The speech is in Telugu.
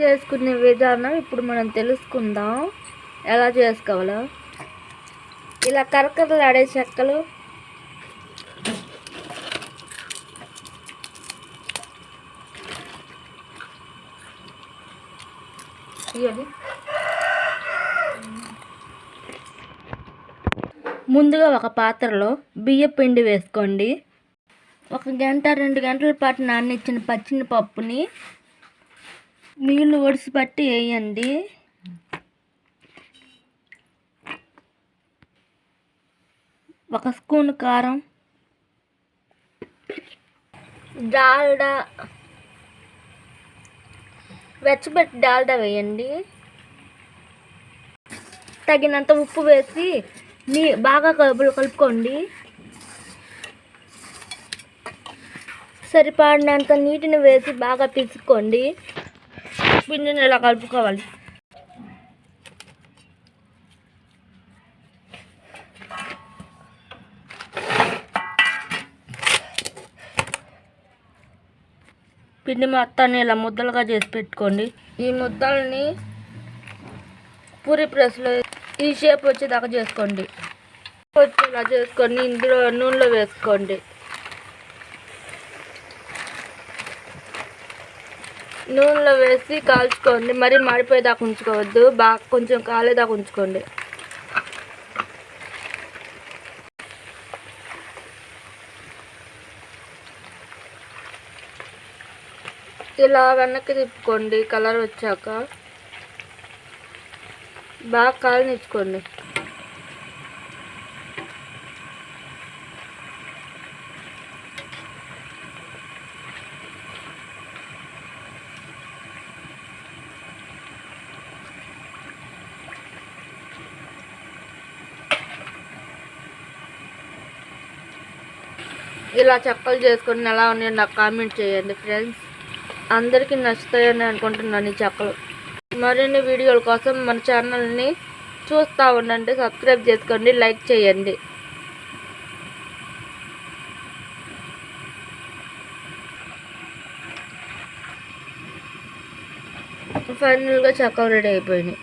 చేసుకునే విధానం ఇప్పుడు మనం తెలుసుకుందాం. ఎలా చేసుకోవాలో. ఇలా కరకరలాడే చెక్కలు. ఇవ్వండి ముందుగా ఒక పాత్రలో బియ్య పిండి వేసుకోండి. ఒక గంట రెండు గంటల పాటు నాననిచ్చిన పచ్చిన పప్పుని నీళ్ళు ఒడిసి పట్టి వేయండి. ఒక స్పూన్ కారం. డాల్డా. వెచ్చబెట్టి డాల్డా వేయండి. తగినంత ఉప్పు వేసి నీ బాగా కలుపులు కలుపుకోండి. సరిపడినంత నీటిని వేసి బాగా పిసుకోండి పిండిని ఇలా కలుపుకోవాలి పిండి మొత్తాన్ని ఇలా ముద్దలుగా చేసి పెట్టుకోండి ఈ ముద్దల్ని పూరి ప్రెస్లో ఈ షేప్ వచ్చేదాకా చేసుకోండి వచ్చేలా చేసుకొని ఇందులో నూనెలో వేసుకోండి నూనెలో వేసి కాల్చుకోండి. మరి మాడిపోయేదాకా ఉంచుకోవద్దు. బాగా కొంచెం కాలేదాకా ఉంచుకోండి. ఇలా వెనక్కి తిప్పుకోండి. కలర్ వచ్చాక. బాగా కాలనిచ్చుకోండి ఇలా చెక్కలు చేసుకొని ఎలా ఉన్నాయో నాకు కామెంట్ చేయండి ఫ్రెండ్స్ అందరికీ నచ్చుతాయని అనుకుంటున్నాను ఈ చెక్కలు మరిన్ని వీడియోల కోసం మన ఛానల్ని చూస్తూ ఉండండి సబ్స్క్రైబ్ చేసుకోండి లైక్ చేయండి. ఫైనల్గా చెక్కలు రెడీ అయిపోయినాయి.